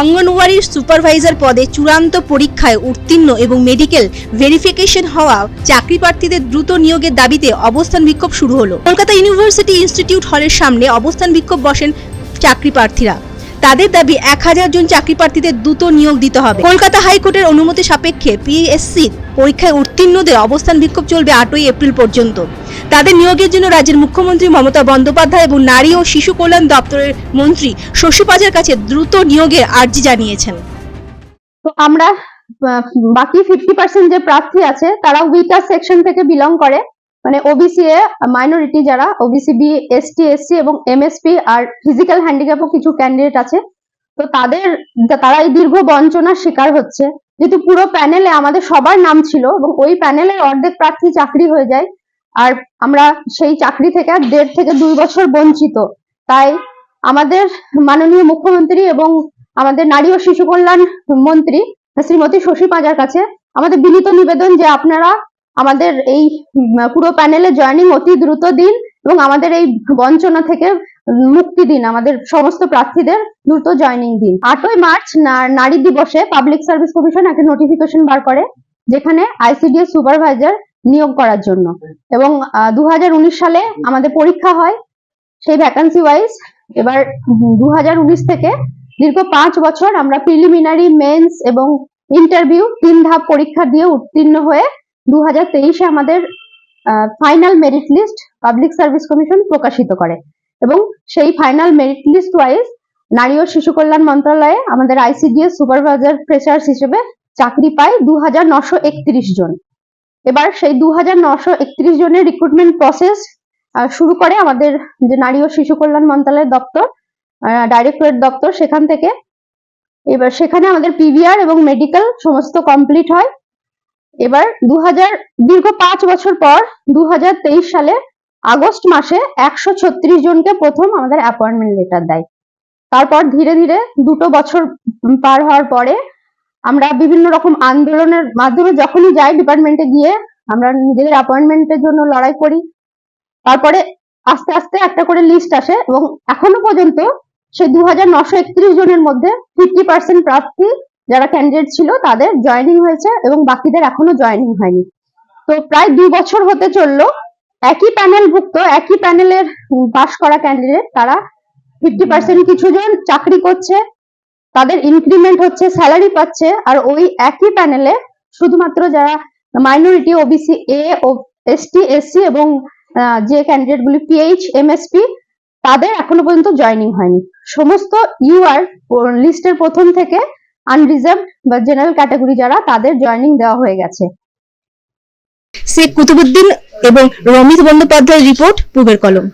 অঙ্গনওয়াড়ির supervisor পদে চূড়ান্ত পরীক্ষায় উত্তীর্ণ এবং মেডিকেল ভেরিফিকেশন হওয়া চাকরি প্রার্থীদের দ্রুত নিয়োগের দাবিতে অবস্থান বিক্ষোভ শুরু হলো। কলকাতা ইউনিভার্সিটি ইনস্টিটিউট হলের সামনে অবস্থান বিক্ষোভ বসেন চাকরি প্রার্থীরা তাদের দাবি এক হাজার জন চাকরি প্রার্থীদের দ্রুত নিয়োগ দিতে হবে। কলকাতা হাইকোর্টের অনুমতি সাপেক্ষে পিএসসি পরীক্ষায় উত্তীর্ণদের অবস্থান বিক্ষোভ চলবে আটই এপ্রিল পর্যন্ত। তাদের নিয়োগের জন্য রাজ্যের মুখ্যমন্ত্রী মমতা বন্দ্যোপাধ্যায় এবং নারী ও শিশু কল্যাণ দপ্তরের মন্ত্রী শশী পাজার কাছে দ্রুত নিয়োগের আর্জি জানিয়েছেন। তো আমরা বাকি ফিফটি পার্সেন্ট যে প্রার্থী আছে তারা উইটার সেকশন থেকে বিলং করে। মানে ওবিসি এ মাইনরিটি যারা ওবিসি বি এসটি এসসি এবং এমএসপি আর ফিজিক্যাল হ্যান্ডিক্যাপও কিছু ক্যান্ডিডেট আছে, তো তাদের তারা এই দীর্ঘ বঞ্চনার শিকার হচ্ছে। যেহেতু পুরো প্যানেলে আমাদের সবার নাম ছিল এবং ওই প্যানেলের অর্ধেক প্রার্থী চাকরি হয়ে যায়, আর আমরা সেই চাকরি থেকে দেড় থেকে দুই বছর বঞ্চিত। তাই আমাদের মাননীয় মুখ্যমন্ত্রী এবং আমাদের নারী ও শিশু কল্যাণ মন্ত্রী শ্রীমতী শশী পাঁজার কাছে আমাদের বিনীত নিবেদন যে আপনারা আমাদের এই পুরো প্যানেলে জয়েনিং অতি দ্রুত দিন এবং আমাদের এই বঞ্চনা থেকে মুক্তি দিন। আমাদের সমস্ত প্রার্থীদের দ্রুত জয়েনিং দিন। আটই মার্চ নারী দিবসে পাবলিক সার্ভিস কমিশন একটা নোটিফিকেশন বার করে, যেখানে আইসিডিএস সুপারভাইজার নিয়োগ করার জন্য। এবং দু হাজার উনিশ সালে আমাদের পরীক্ষা হয় সেই ভ্যাকান্সি ওয়াইজ এবার দু হাজার উনিশ থেকে দীর্ঘ পাঁচ বছর আমরা প্রিলিমিনারি মেন্স এবং ইন্টারভিউ তিন ধাপ পরীক্ষা দিয়ে উত্তীর্ণ হয়ে দু হাজার তেইশে আমাদের final merit list public service commission প্রকাশিত করে। এবং সেই ফাইনাল মেরিট লিস্ট ওয়াইজ নারী ও শিশু কল্যাণ মন্ত্রণালয়ে আমাদের আইসিডিএস সুপারভাইজার ফ্রেশার্স হিসেবে চাকরি পায় দু একত্রিশ জন। এবার সেই দু হাজার নশো একত্রিশ জনের রিক্রুটমেন্ট প্রসেস শুরু করে আমাদের যে নারী ও শিশু কল্যাণ মন্ত্রণালয়ের দপ্তর ডাইরেক্টরেট দপ্তর সেখান থেকে। এবার সেখানে আমাদের পিভিআর এবং মেডিকেল সমস্ত কমপ্লিট হয়। এবার দু দীর্ঘ পাঁচ বছর পর দু হাজার তেইশ সালে আগস্ট মাসে একশো ছত্রিশ জনকে প্রথম আমাদের অ্যাপয়েন্টমেন্ট লেটার দেয়। তারপর ধীরে ধীরে দুটো বছর পার হওয়ার পরে আমরা বিভিন্ন রকম আন্দোলনের মাধ্যমে যখনই যাই ডিপার্টমেন্টে গিয়ে আমরা নিজেদের অ্যাপয়েন্টমেন্টের জন্য লড়াই করি। তারপরে আস্তে আস্তে একটা করে লিস্ট আসে এবং এখনও পর্যন্ত সেই দু জনের মধ্যে ফিফটি পার্সেন্ট প্রার্থী যারা ক্যান্ডিডেট ছিল তাদের জয়েনিং হয়েছে এবং বাকিদের এখনও জয়েনিং হয়নি। তো প্রায় দুই বছর হতে চলল, একই প্যানেলভুক্ত একই প্যানেলের পাশ করা ক্যান্ডিডেট তারা ফিফটি পার্সেন্ট কিছু জন চাকরি করছে, তাদের ইনক্রিমেন্ট হচ্ছে স্যালারি পাচ্ছে, আর ওই একই প্যানেলে শুধুমাত্র যারা মাইনরিটি ওবিসি এ ও এসটি এসসি এবং যে ক্যান্ডিডেট গুলি পিএইচ এমএসপি তাদের এখনও পর্যন্ত জয়েনিং হয়নি। সমস্ত ইউআর লিস্টের প্রথম থেকে আনরিজার্ভ বা জেনারেল ক্যাটাগরি যারা, তাদের জয়নিং দেওয়া হয়ে গেছে। শেখ কুতুবুদ্দিন এবং রমিত বন্দ্যোপাধ্যায়ের রিপোর্ট পূবের কলম